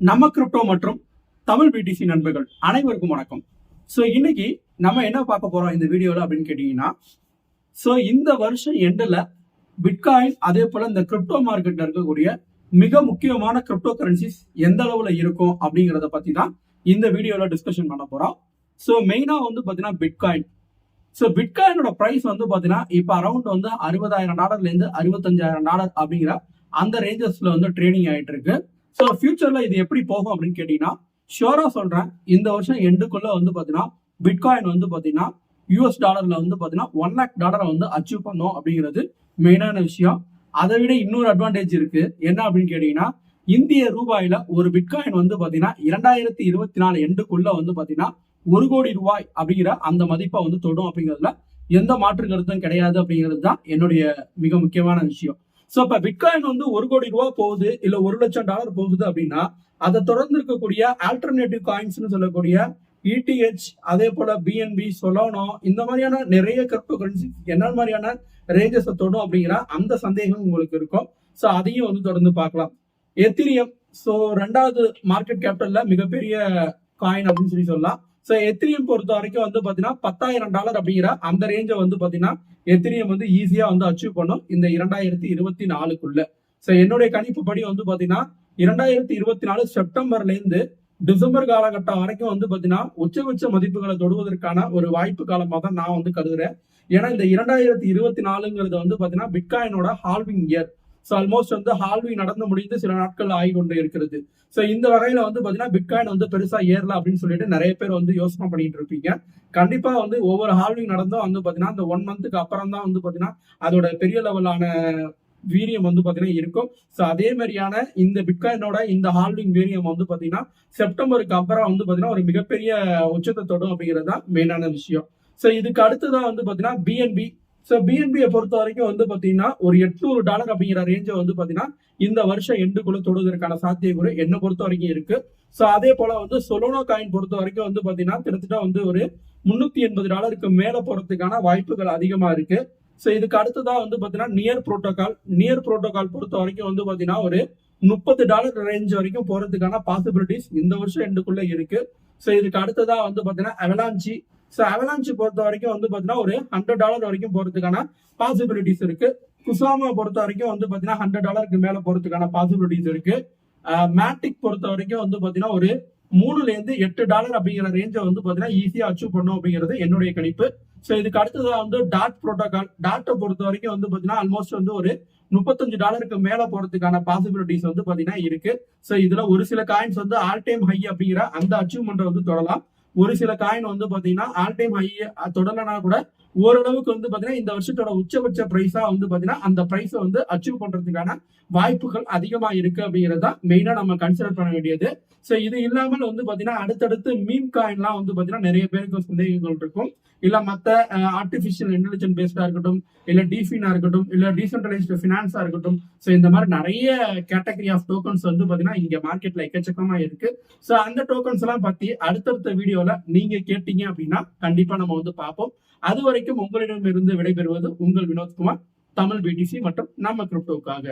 நம்ம கிரிப்டோ மற்றும் தமிழ் பிடிசி நண்பர்கள் அனைவருக்கும் வணக்கம். ஸோ இன்னைக்கு நம்ம என்ன பார்க்க போறோம் இந்த வீடியோவில் அப்படின்னு கேட்டீங்கன்னா ஸோ இந்த வருஷம் எண்டில் பிட்காயின் அதே போல இந்த கிரிப்டோ மார்க்கெட்ல இருக்கக்கூடிய மிக முக்கியமான கிரிப்டோ கரன்சிஸ் எந்த அளவுல இருக்கும் அப்படிங்கிறத பத்தி தான் இந்த வீடியோல டிஸ்கஷன் பண்ண போறோம். ஸோ மெயினா வந்து பார்த்தீங்கன்னா பிட்காயின் ஸோ பிட்காயினோட ப்ரைஸ் வந்து பார்த்தீங்கன்னா இப்போ அரௌண்ட் வந்து அறுபதாயிரம் டாலர்லேருந்து அறுபத்தஞ்சாயிரம் டாலர் அப்படிங்கிற அந்த ரேஞ்சஸ்ல வந்து ட்ரேடிங் ஆயிட்டு இருக்கு. ஸோ ஃபியூச்சர்ல இது எப்படி போகும் அப்படின்னு கேட்டீங்கன்னா ஷியோரா சொல்றேன். இந்த வருஷம் எண்டுக்குள்ள வந்து பாத்தீங்கன்னா பிட்காயின் வந்து பாத்தீங்கன்னா யூஎஸ் டாலர்ல வந்து பாத்தீங்கன்னா ஒன் லேக் டாலரை வந்து அச்சீவ் பண்ணும் அப்படிங்கிறது மெயினான விஷயம். அதை விட இன்னொரு அட்வான்டேஜ் இருக்கு. என்ன அப்படின்னு கேட்டீங்கன்னா இந்திய ரூபாயில ஒரு பிட்காயின் வந்து பாத்தீங்கன்னா இரண்டாயிரத்தி இருபத்தி நாலு எண்டுக்குள்ள வந்து பாத்தீங்கன்னா ஒரு கோடி ரூபாய் அப்படிங்கிற அந்த மதிப்பை வந்து தொடும் அப்படிங்கிறதுல எந்த மாற்று கருத்தும் கிடையாது அப்படிங்கிறது தான் என்னுடைய மிக முக்கியமான விஷயம். சோ இப்ப பிட்காயின் வந்து ஒரு கோடி ரூபா போகுது இல்ல ஒரு லட்சம் டாலர் போகுது அப்படின்னா அதை தொடர்ந்து இருக்கக்கூடிய ஆல்டர்னேட்டிவ் காயின்ஸ்னு சொல்லக்கூடிய இடிஹெச் அதே போல பிஎன்பி சொலோனோ இந்த மாதிரியான நிறைய கிரிப்டோ கரன்சி என்ன மாதிரியான ரேஞ்சஸ் தொடும் அப்படிங்கிற அந்த சந்தேகம் உங்களுக்கு இருக்கும். ஸோ அதையும் வந்து தொடர்ந்து பார்க்கலாம். எத்திரியம் ஸோ ரெண்டாவது மார்க்கெட் கேபிட்டல்ல மிகப்பெரிய காயின் அப்படின்னு சொல்லி சொல்லலாம். ஸோ எத்திரியம் பொறுத்த வரைக்கும் வந்து பாத்தீங்கன்னா பத்தாயிரம் டாலர் அப்படிங்கிற அந்த ரேஞ்சை வந்து பாத்தீங்கன்னா எத்திரியம் வந்து ஈஸியா வந்து அச்சீவ் பண்ணும் இந்த இரண்டாயிரத்தி இருபத்தி நாலுக்குள்ள. ஸோ என்னுடைய கணிப்பு படி வந்து பாத்தீங்கன்னா இரண்டாயிரத்தி இருபத்தி நாலு செப்டம்பர்ல இருந்து டிசம்பர் காலகட்டம் வரைக்கும் வந்து பாத்தீங்கன்னா உச்சபட்ச மதிப்புகளை தொடுவதற்கான ஒரு வாய்ப்பு காலமா தான் நான் வந்து கருதுறேன். ஏன்னா இந்த இரண்டாயிரத்தி இருபத்தி நாலுங்கிறது வந்து பாத்தீங்கன்னா பிட்காயினோட ஹால்விங் இயர் ஸோ ஆல்மோஸ்ட் வந்து ஹால்விங் நடந்து முடிந்து சில நாட்கள் ஆகி கொண்டு இருக்கிறது. ஸோ இந்த வகையில வந்து பார்த்தீங்கன்னா பிட்காயின் வந்து பெருசா ஏறல அப்படின்னு சொல்லிட்டு நிறைய பேர் வந்து யோசனை பண்ணிட்டு இருப்பீங்க. கண்டிப்பா வந்து ஒவ்வொரு ஹால்விங் நடந்தும் வந்து பார்த்தீங்கன்னா அந்த ஒன் மந்த்துக்கு அப்புறம் தான் வந்து பார்த்தீங்கன்னா அதோட பெரிய லெவலான வீரியம் வந்து பார்த்தீங்கன்னா இருக்கும். ஸோ அதே மாதிரியான இந்த பிட்காயினோட இந்த ஹால்விங் வீரியம் வந்து பார்த்தீங்கன்னா செப்டம்பருக்கு அப்புறம் வந்து பார்த்தீங்கன்னா ஒரு மிகப்பெரிய உச்சத்தை தொடும் அப்படிங்கிறது தான் மெயினான விஷயம். ஸோ இதுக்கு அடுத்ததான் வந்து பார்த்தீங்கன்னா பிஎன்பி ஸோ பிஎன்பியை பொறுத்த வரைக்கும் வந்து பார்த்தீங்கன்னா ஒரு எட்நூறு டாலர் அப்படிங்கிற ரேஞ்சை வந்து பார்த்தீங்கன்னா இந்த வருஷம் எண்டுக்குள்ள தொடுவதற்கான சாத்தியக்கூறு என்ன பொறுத்த வரைக்கும் இருக்கு. ஸோ அதே போல வந்து சொலோனோ காயின் பொறுத்த வரைக்கும் வந்து பார்த்தீங்கன்னா கிட்டத்தட்ட வந்து ஒரு முன்னூத்தி எண்பது டாலருக்கு மேல போறதுக்கான வாய்ப்புகள் அதிகமா இருக்கு. ஸோ இதுக்கு அடுத்ததான் வந்து பார்த்தீங்கன்னா நியர் புரோட்டோகால் நியர் புரோட்டோகால் பொறுத்த வரைக்கும் வந்து பார்த்தீங்கன்னா ஒரு முப்பது டாலர் ரேஞ்ச் வரைக்கும் போறதுக்கான பாசிபிலிட்டிஸ் இந்த வருஷம் எண்டுக்குள்ள இருக்கு. ஸோ இதுக்கு அடுத்ததா வந்து பார்த்தீங்கன்னா அவலாஞ்சி ஸோ அவலான்ச்சு பொறுத்த வரைக்கும் வந்து பார்த்தீங்கன்னா ஒரு ஹண்ட்ரட் டாலர் வரைக்கும் போகிறதுக்கான பாசிபிலிட்டிஸ் இருக்கு. குசாமா பொறுத்த வரைக்கும் வந்து பார்த்தீங்கன்னா ஹண்ட்ரட் டாலருக்கு மேலே போகிறதுக்கான பாசிபிலிட்டிஸ் இருக்கு. Uh, மேட்டிக் பொறுத்த வரைக்கும் வந்து பார்த்தீங்கன்னா ஒரு மூணுலேருந்து எட்டு டாலர் அப்படிங்கிற ரேஞ்சை வந்து பார்த்தீங்கன்னா ஈஸியாக அச்சீவ் பண்ணும் அப்படிங்கிறது என்னுடைய கணிப்பு. ஸோ இதுக்கு அடுத்ததாக வந்து டாட் ப்ரோட்டோகால் டாட்டை பொறுத்த வரைக்கும் வந்து பார்த்தீங்கன்னா ஆல்மோஸ்ட் வந்து ஒரு முப்பத்தஞ்சு டாலருக்கு மேல போறதுக்கான பாசிபிலிட்டிஸ் வந்து பாத்தீங்கன்னா இருக்கு. ஸோ இதுல ஒரு சில காயின்ஸ் வந்து ஆல் டைம் ஹை அப்படிங்கிற அந்த அச்சீவ்மெண்ட் வந்து தொடலாம். ஒரு சில காயின் வந்து பாத்தீங்கன்னா ஆல் டைம் ஹை தொடலனா கூட ஓரளவுக்கு வந்து பாத்தீங்கன்னா இந்த வருஷத்தோட உச்சபட்ச பிரைஸா வந்து பாத்தீங்கன்னா அந்த பிரைஸை வந்து அச்சீவ் பண்றதுக்கான வாய்ப்புகள் அதிகமா இருக்கு அப்படிங்கிறது தான் மெயினா நம்ம கன்சிடர் பண்ண வேண்டியது. ஸோ இது இல்லாமல் வந்து பாத்தீங்கன்னா அடுத்தடுத்து மீன் காயின்லாம் வந்து பாத்தீங்கன்னா நிறைய பேருக்கு சந்தேகங்கள் இருக்கும். இல்ல மத்த ஆர்டிபிஷியல் இன்டெலிஜென்ட் பேஸ்டா இருக்கட்டும் இல்ல டிஃபினா இருக்கட்டும் இல்ல டீசென்ட்ரலைஸ்டு ஃபினான்ஸா இருக்கட்டும். ஸோ இந்த மாதிரி நிறைய கேட்டகரி ஆஃப் டோக்கன்ஸ் வந்து பாத்தீங்கன்னா இங்க மார்க்கெட்ல எக்கச்சக்கமா இருக்கு. ஸோ அந்த டோக்கன்ஸ் எல்லாம் பத்தி அடுத்தடுத்த வீடியோல நீங்க கேட்டீங்க அப்படின்னா கண்டிப்பா நம்ம வந்து பார்ப்போம். அது வரைக்கும் உங்களிடமிருந்து விடைபெறுவது உங்கள் வினோத்குமார் தமிழ் பிடிசி மற்றும் நம்ம கிரிப்டோக்காக